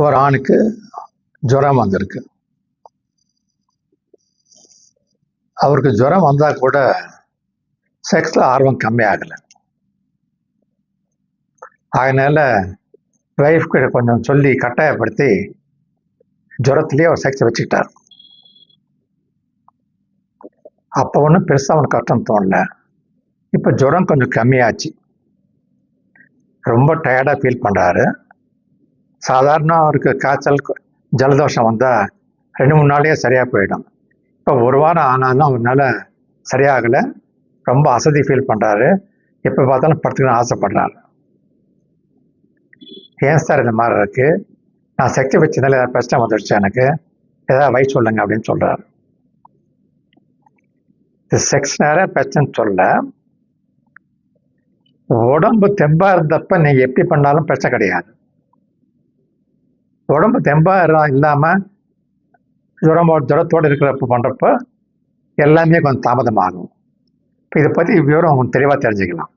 ஒரு ஆணுக்கு ஜுரம் வந்திருக்கு. அவருக்கு ஜுரம் வந்தால் கூட செக்ஸில் ஆர்வம் கம்மியாகலை. அதனால லைஃப் கிட்ட கொஞ்சம் சொல்லி கட்டாயப்படுத்தி ஜுரத்துலேயே அவர் செக்ஸ் வச்சுக்கிட்டார். அப்போ ஒன்றும் பெருசாக அவனுக்கு கஷ்டம் தோணல. இப்போ ஜுரம் கொஞ்சம் கம்மியாச்சு. ரொம்ப டயர்டாக ஃபீல் பண்ணுறாரு சாதாரண அவருக்கு காய்ச்சல் ஜலதோஷம் வந்தால் ரெண்டு மூணு நாளையே சரியாக போயிடும். இப்போ ஒரு வாரம் ஆனாலும் அவரால் சரியாகலை. ரொம்ப அசதி ஃபீல் பண்ணுறாரு எப்போ பார்த்தாலும் படுத்துக்கணும் ஆசைப்படுறாரு. ஏன் சார் இந்த மாதிரி இருக்குது நான் சக்தி வச்சதுனால ஏதாவது பிரச்சனை வந்துடுச்சு எனக்கு? ஏதாவது வயசு சொல்லுங்க அப்படின்னு சொல்கிறார் இது செக்ஸ்னால பிரச்சனை சொல்ல உடம்பு தெம்பாக இருந்தப்ப நீங்கள் எப்படி பண்ணாலும் பிரச்சனை கிடையாது. உடம்பு தெம்பாக இல்லாமல் ஜுரம் ஜுரத்தோடு இருக்கிறப்ப பண்ணுறப்ப எல்லாமே கொஞ்சம் தாமதமாகும். இப்போ இதை பற்றி விவரம் உங்களுக்கு தெளிவாக தெரிஞ்சுக்கலாம்.